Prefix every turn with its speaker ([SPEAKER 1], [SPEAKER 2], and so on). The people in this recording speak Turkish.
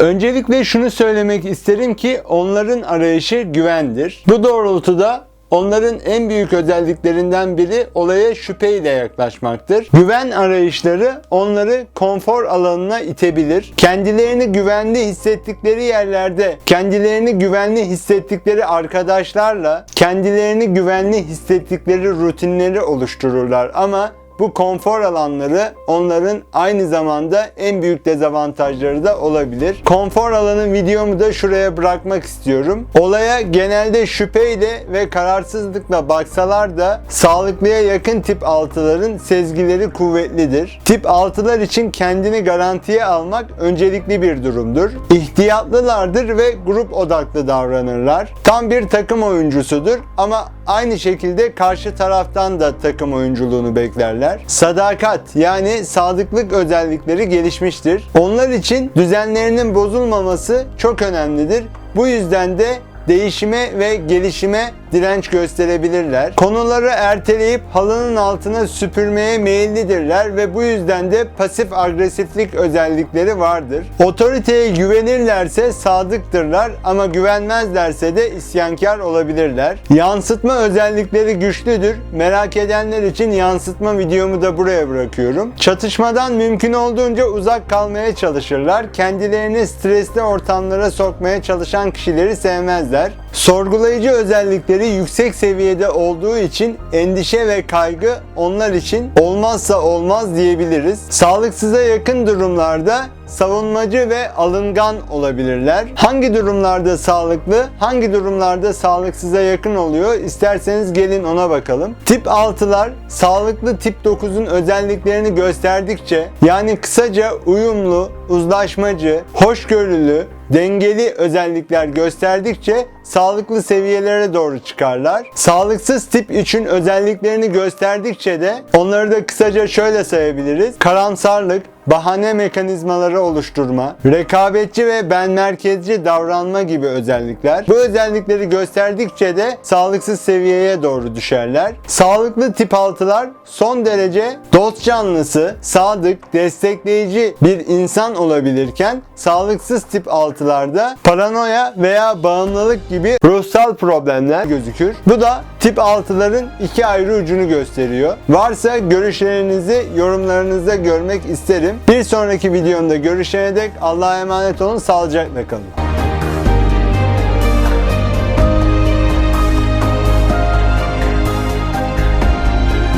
[SPEAKER 1] Öncelikle şunu söylemek isterim ki onların arayışı güvendir. Bu doğrultuda Onların en büyük özelliklerinden biri olaya şüpheyle yaklaşmaktır. Güven arayışları onları konfor alanına itebilir. Kendilerini güvenli hissettikleri yerlerde, kendilerini güvenli hissettikleri arkadaşlarla, kendilerini güvenli hissettikleri rutinleri oluştururlar ama bu konfor alanları onların aynı zamanda en büyük dezavantajları da olabilir. Konfor alanı videomu da şuraya bırakmak istiyorum. Olaya genelde şüpheyle ve kararsızlıkla baksalar da sağlıklıya yakın tip 6'ların sezgileri kuvvetlidir. Tip 6'lar için kendini garantiye almak öncelikli bir durumdur. İhtiyatlılardır ve grup odaklı davranırlar. Tam bir takım oyuncusudur ama aynı şekilde karşı taraftan da takım oyunculuğunu beklerler. Sadakat yani sadıklık özellikleri gelişmiştir. Onlar için düzenlerinin bozulmaması çok önemlidir. Bu yüzden de değişime ve gelişime direnç gösterebilirler. Konuları erteleyip halının altına süpürmeye meyillidirler ve bu yüzden de pasif agresiflik özellikleri vardır. Otoriteye güvenirlerse sadıktırlar ama güvenmezlerse de isyankar olabilirler. Yansıtma özellikleri güçlüdür. Merak edenler için yansıtma videomu da buraya bırakıyorum. Çatışmadan mümkün olduğunca uzak kalmaya çalışırlar. Kendilerini stresli ortamlara sokmaya çalışan kişileri sevmezler sizler Sorgulayıcı özellikleri yüksek seviyede olduğu için endişe ve kaygı onlar için olmazsa olmaz diyebiliriz. Sağlıksıza yakın durumlarda savunmacı ve alıngan olabilirler. Hangi durumlarda sağlıklı, hangi durumlarda sağlıksıza yakın oluyor? İsterseniz gelin ona bakalım. Tip 6'lar sağlıklı tip 9'un özelliklerini gösterdikçe yani kısaca uyumlu, uzlaşmacı, hoşgörülü, dengeli özellikler gösterdikçe sağlıklı seviyelere doğru çıkarlar. Sağlıksız tip 3'ün özelliklerini gösterdikçe de onları da kısaca şöyle sayabiliriz. Karamsarlık, bahane mekanizmaları oluşturma, rekabetçi ve ben merkezci davranma gibi özellikler. Bu özellikleri gösterdikçe de sağlıksız seviyeye doğru düşerler. Sağlıklı tip 6'lar son derece dost canlısı, sadık, destekleyici bir insan olabilirken sağlıksız tip 6'larda paranoya veya bağımlılık gibi ruhsal problemler gözükür. Bu da tip 6'ların iki ayrı ucunu gösteriyor. Varsa görüşlerinizi yorumlarınızda görmek isterim. Bir sonraki videomda görüşene dek Allah'a emanet olun, sağlıcakla kalın.